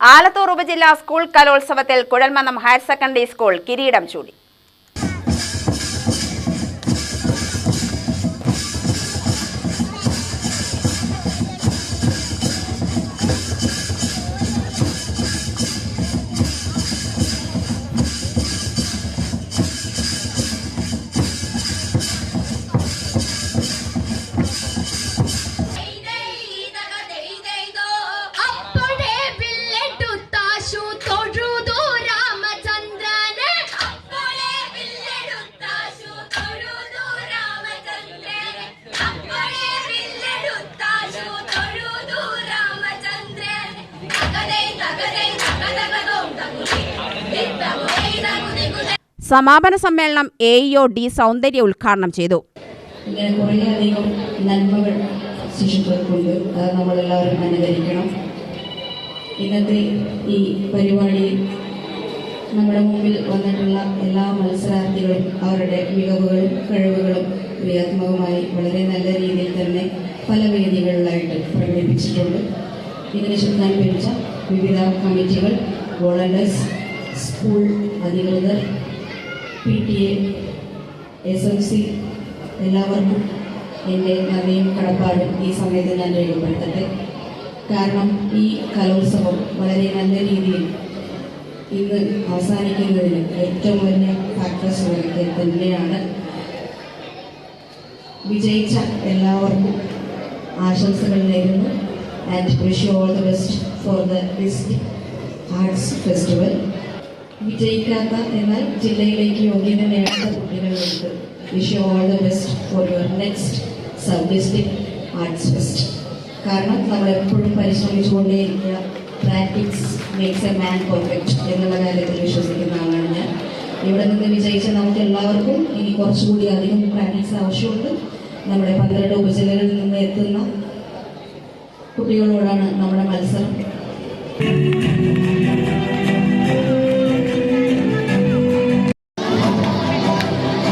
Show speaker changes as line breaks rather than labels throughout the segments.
ആലത്തൂർ ഉപജില്ലാ സ്കൂൾ കലോത്സവത്തിൽ Kuzhalmannam higher secondary school കിരീടം ചൂടി. സമാപന സമ്മേളനം എ ഇഒ ഡി സൗന്ദര്യ ഉദ്ഘാടനം ചെയ്തു.
നന്മകൾ ശിശുക്കൾക്കുണ്ട് അത് നമ്മളെല്ലാവരും അനുകരിക്കണം. ഇന്നത്തെ ഈ പരിപാടിയിൽ നമ്മുടെ മുമ്പിൽ വന്നിട്ടുള്ള എല്ലാ മത്സരാർത്ഥികളും അവരുടെ മികവുകളും കഴിവുകളും ക്രിയാത്മകമായി വളരെ നല്ല രീതിയിൽ തന്നെ പല വേദികളിലായിട്ട് പ്രകടിപ്പിച്ചിട്ടുണ്ട്. ചുക്കാൻ പിടിച്ച വിവിധ കമ്മിറ്റികൾ വോളണ്ടേഴ്സ് സ്കൂൾ അധികൃതർ P T A S M C എല്ലാവർക്കും എന്റെ നന്ദിയും കടപ്പാടും ഈ സമയത്ത് ഞാൻ രേഖപ്പെടുത്തട്ടെ. കാരണം ഈ കലോത്സവം വളരെ നല്ല രീതിയിൽ ഇന്ന് അവസാനിക്കുന്നതിന് ഏറ്റവും വലിയ ഫാക്ടേഴ്സ് ഒക്കെ തന്നെയാണ്. വിജയിച്ച എല്ലാവർക്കും ആശംസകൾ നേരുന്നു. And wish you all the best for the district arts festival വിജയിക്കാത്ത എന്നാൽ ജില്ലയിലേക്ക് യോഗ്യത നേടാത്ത കുട്ടികളുണ്ട്. Wish you all the best for your next sub district arts fest കാരണം നമ്മൾ എപ്പോഴും പരിശ്രമിച്ചുകൊണ്ടേയിരിക്കുക. Practice makes a man perfect എന്നുള്ള കാര്യത്തിൽ വിശ്വസിക്കുന്ന ആളാണ് ഞാൻ. ഇവിടെ നിന്ന് വിജയിച്ച നമുക്ക് എല്ലാവർക്കും ഇനി കുറച്ചുകൂടി അധികം പ്രാക്ടീസ് ആവശ്യമുണ്ട്. നമ്മുടെ പന്ത്രണ്ട് ഉപജില്ലകളിൽ നിന്ന് എത്തുന്ന കുട്ടികളോടാണ് നമ്മുടെ മത്സരം.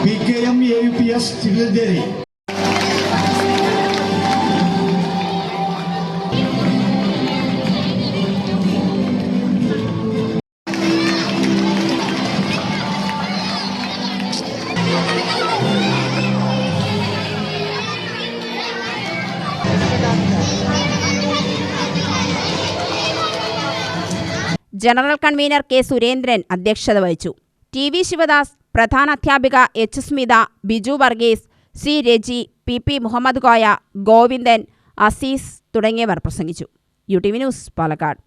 P K
general convener K Surendran അധ്യക്ഷത വഹിച്ചു. ടി വി ശിവദാസ് പ്രധാന അധ്യാപിക H Smitha Biju Varghese C Reji P P Muhammad Koya Govindan Aziz തുടങ്ങിയവർ പ്രസംഗിച്ചു. U T V news Palakkad.